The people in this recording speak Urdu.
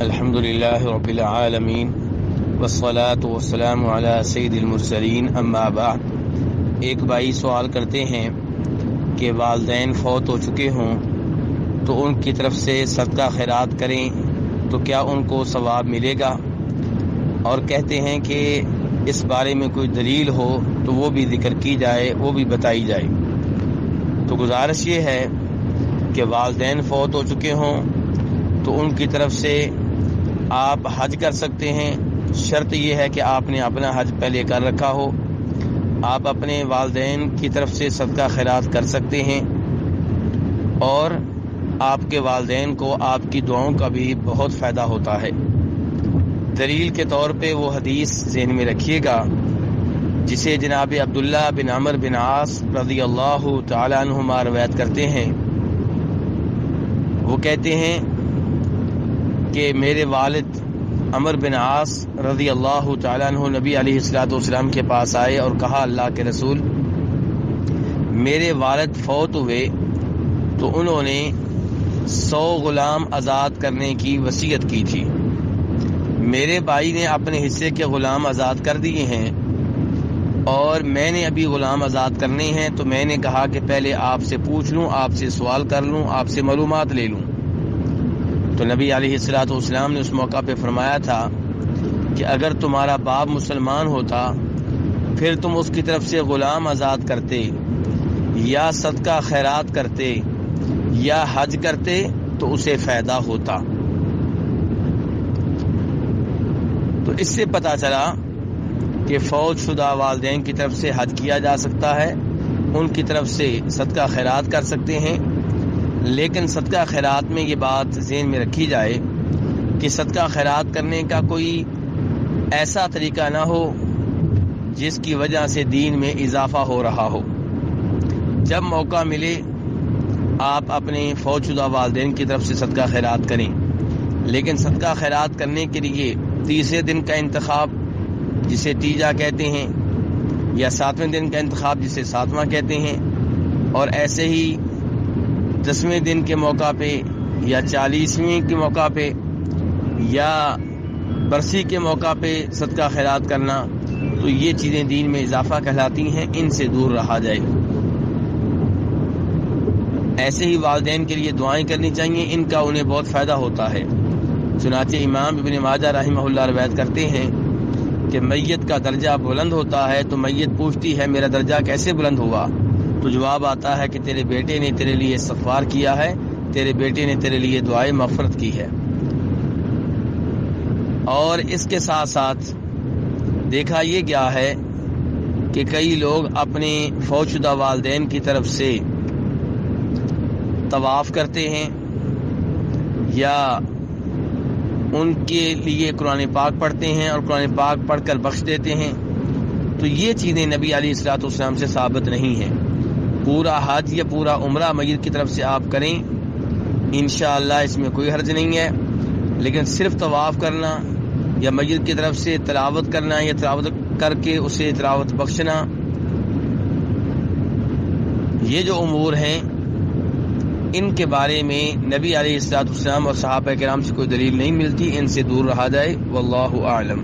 الحمد لله رب العالمين والصلاة والسلام على سید المرسلین، اما بعد۔ ایک بھائی سوال کرتے ہیں کہ والدین فوت ہو چکے ہوں تو ان کی طرف سے صدقہ خیرات کریں تو کیا ان کو ثواب ملے گا؟ اور کہتے ہیں کہ اس بارے میں کوئی دلیل ہو تو وہ بھی ذکر کی جائے، وہ بھی بتائی جائے۔ تو گزارش یہ ہے کہ والدین فوت ہو چکے ہوں تو ان کی طرف سے آپ حج کر سکتے ہیں۔ شرط یہ ہے کہ آپ نے اپنا حج پہلے کر رکھا ہو۔ آپ اپنے والدین کی طرف سے صدقہ خیرات کر سکتے ہیں۔ اور آپ کے والدین کو آپ کی دعاؤں کا بھی بہت فائدہ ہوتا ہے۔ دلیل کے طور پہ وہ حدیث ذہن میں رکھیے گا، جسے جناب عبداللہ بن عمر بن عاص رضی اللہ تعالیٰ عنہما روایت کرتے ہیں۔ وہ کہتے ہیں کہ میرے والد عمر بن عاص رضی اللہ تعالیٰ عنہ نبی علیہ السلاۃ والسلام کے پاس آئے اور کہا اللہ کے رسول، میرے والد فوت ہوئے تو انہوں نے سو غلام آزاد کرنے کی وصیت کی تھی۔ میرے بھائی نے اپنے حصے کے غلام آزاد کر دیے ہیں اور میں نے ابھی غلام آزاد کرنے ہیں تو میں نے کہا کہ پہلے آپ سے پوچھ لوں، آپ سے سوال کر لوں، آپ سے معلومات لے لوں۔ تو نبی علیہ السلاۃ والسلام نے اس موقع پہ فرمایا تھا کہ اگر تمہارا باپ مسلمان ہوتا، پھر تم اس کی طرف سے غلام آزاد کرتے، یا صدقہ خیرات کرتے، یا حج کرتے تو اسے فائدہ ہوتا۔ تو اس سے پتا چلا کہ فوج شدہ والدین کی طرف سے حج کیا جا سکتا ہے، ان کی طرف سے صدقہ خیرات کر سکتے ہیں لیکن صدقہ خیرات میں یہ بات ذہن میں رکھی جائے کہ صدقہ خیرات کرنے کا کوئی ایسا طریقہ نہ ہو جس کی وجہ سے دین میں اضافہ ہو رہا ہو۔ جب موقع ملے، آپ اپنے فوج شدہ والدین کی طرف سے صدقہ خیرات کریں۔ لیکن صدقہ خیرات کرنے کے لیے تیسرے دن کا انتخاب جسے تیجا کہتے ہیں یا ساتویں دن کا انتخاب جسے ساتواں کہتے ہیں اور ایسے ہی دسویں دن کے موقع پہ یا چالیسویں کے موقع پہ یا برسی کے موقع پہ صدقہ خیرات کرنا، تو یہ چیزیں دین میں اضافہ کہلاتی ہیں، ان سے دور رہا جائے۔ ایسے ہی والدین کے لیے دعائیں کرنی چاہیے، ان کا انہیں بہت فائدہ ہوتا ہے۔ چنانچہ امام ابن ماجہ رحمہ اللہ روایت کرتے ہیں کہ میت کا درجہ بلند ہوتا ہے تو میت پوچھتی ہے، میرا درجہ کیسے بلند ہوا؟ تو جواب آتا ہے کہ تیرے بیٹے نے تیرے لیے سفار کیا ہے، تیرے بیٹے نے تیرے لیے دعائیں مفرت کی ہے۔ اور اس کے ساتھ ساتھ دیکھا یہ گیا ہے کہ کئی لوگ اپنے فوج شدہ والدین کی طرف سے طواف کرتے ہیں یا ان کے لیے قرآن پاک پڑھتے ہیں اور قرآن پاک پڑھ کر بخش دیتے ہیں۔ تو یہ چیزیں نبی علی اصلاۃ والسلام سے ثابت نہیں ہیں۔ پورا حج یا پورا عمرہ میت کی طرف سے آپ کریں۔ انشاءاللہ اس میں کوئی حرج نہیں ہے۔ لیکن صرف طواف کرنا یا میت کی طرف سے تلاوت کرنا یا تلاوت کر کے اسے تلاوت بخشنا، یہ جو امور ہیں، ان کے بارے میں نبی علیہ السلاط اسلام اور صحابہ کرام سے کوئی دلیل نہیں ملتی، ان سے دور رہا جائے۔ واللہ اعلم۔